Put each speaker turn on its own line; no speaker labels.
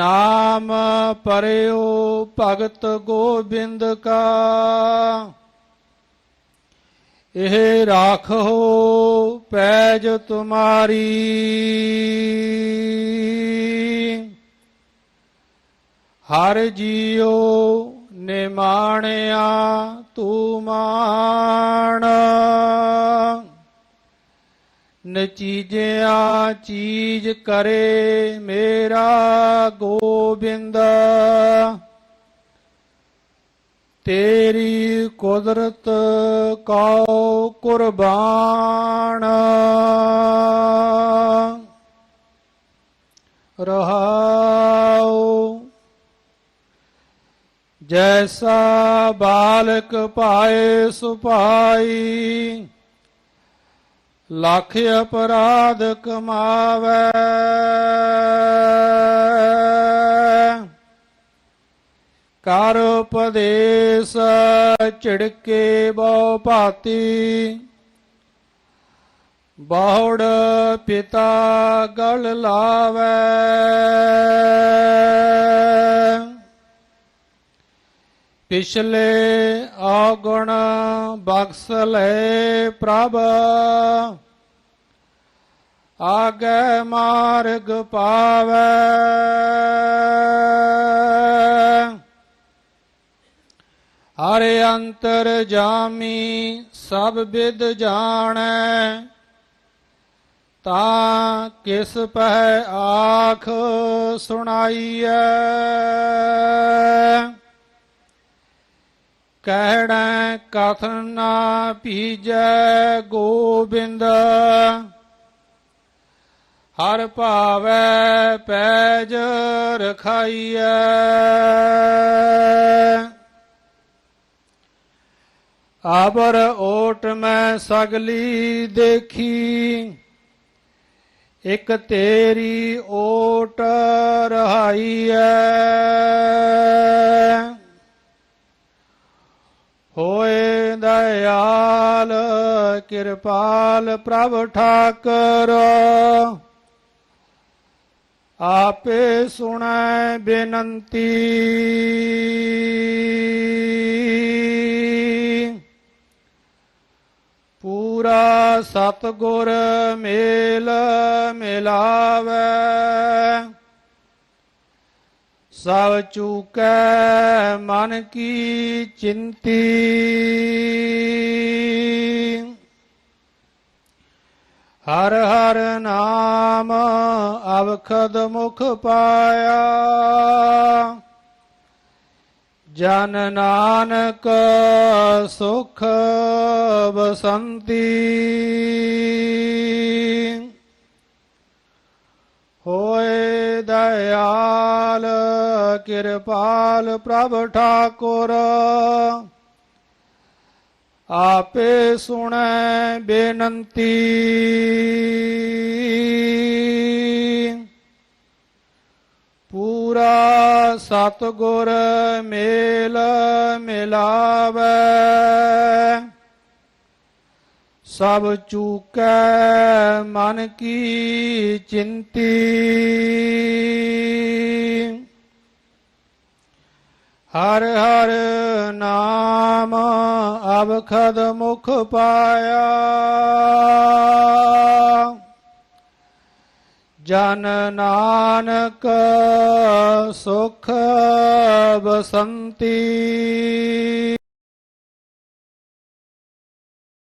ਨਾਮ ਪਰਿਓ ਭਗਤ ਗੋਬਿੰਦ ਕਾ। ਇਹ ਰਾਖੋ ਪੈਜ ਤੁਮਾਰੀ। ਹਰ ਜੀਉ ਨਿਮਾਣਿਆ ਤੂੰ ਮਾਣ। ਨਚੀਜਿਆ ਚੀਜ ਕਰੇ ਮੇਰਾ ਗੋਬਿੰਦ। ਤੇਰੀ ਕੁਦਰਤ ਕਉ ਕੁਰਬਾਨ। ਰਹਾਉ ਜੈਸਾ ਬਾਲਕ ਪਾਏ ਸੁਪਾਈ। ਲੱਖ ਅਪਰਾਧ ਕਮਾਵੇ। ਕਰ ਉਪਦੇਸ ਝਿੜਕੇ ਬਹੁ ਭਾਤੀ। ਬਹੁੜ ਪਿਤਾ ਗਲ ਲਾਵੇ। ਪਿਛਲੇ ਆਗੁਣ ਬਖਸ ਲੈ ਪ੍ਰਭ। ਆਗੇ ਮਾਰਗ ਪਾਵੇ। ਹਰੇ ਅੰਤਰ ਜਾਮੀ ਸਭ ਵਿਦ ਜਾਣੈ। ਤਾਂ ਕਿਸ ਪਹਿ ਆਖ ਸੁਣਾਈਐ। ਕਹਿਣਾ ਕਥਨ ਨਾ ਪੀਜੈ ਗੋਬਿੰਦ। ਹਰ ਭਾਵੈ ਪੈਜ ਰਖਾਈਐ। ਆਬਰ ਓਟ ਮੈਂ ਸਗਲੀ ਦੇਖੀ, ਇਕ ਤੇਰੀ ਓਟ ਰਹਾਈਐ। ਹੋਏ ਦਇਆਲ ਕਿਰਪਾਲ ਪ੍ਰਭ ਠਾਕਰ। ਆਪੇ ਸੁਣੈ ਬੇਨੰਤੀ। ਪੂਰਾ ਸਤਗੁਰ ਮੇਲ ਮਿਲਾਵੇ। ਸਭ ਚੂਕੈ ਮਨ ਕੀ ਚਿੰਤੀ। ਹਰ ਹਰ ਨਾਮ ਅਵਖਦ ਮੁਖ ਪਾਇਆ। ਜਨ ਨਾਨਕ ਸੁਖ ਬਸੰਤੀ। ਕਿਰਪਾਲ ਪ੍ਰਭ ਠਾਕੁਰ। ਆਪੇ ਸੁਣੈ ਬੇਨੰਤੀ। ਪੂਰਾ ਸਤਗੁਰ ਮੇਲ ਮਿਲਾਵੇ। ਸਭ ਚੂਕੈ ਮਨ ਕੀ ਚਿੰਤੀ। ਹਰ ਹਰ ਨਾਮ ਅਵਖਦ ਮੁਖ ਪਾਇਆ। ਜਨ ਨਾਨਕ ਸੁਖ ਬਸੰਤੀ।